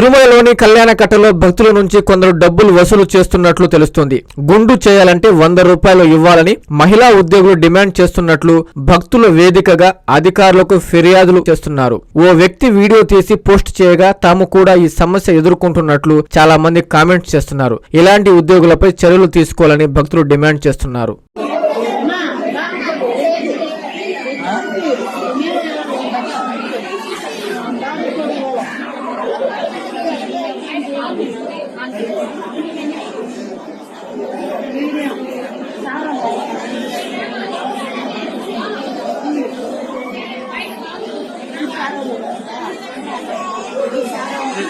తిరుమలలోని కళ్యాణకట్టలో భక్తుల నుంచి కొందరు డబ్బులు వసూలు చేస్తున్నట్లు తెలుస్తోంది గుండు చేయాలంటే వంద రూపాయలు ఇవ్వాలని మహిళా ఉద్యోగులు డిమాండ్ చేస్తున్నట్లు భక్తుల వేదికగా అధికారులకు ఫిర్యాదులు చేస్తున్నారు ఓ వ్యక్తి వీడియో తీసి పోస్ట్ చేయగా తాము కూడా ఈ సమస్య ఎదుర్కొంటున్నట్లు చాలా మంది కామెంట్స్ చేస్తున్నారు ఇలాంటి ఉద్యోగులపై చర్యలు తీసుకోవాలని భక్తులు డిమాండ్ చేస్తున్నారు 不一定，啥都好，啥都好，啥都好，啥都好。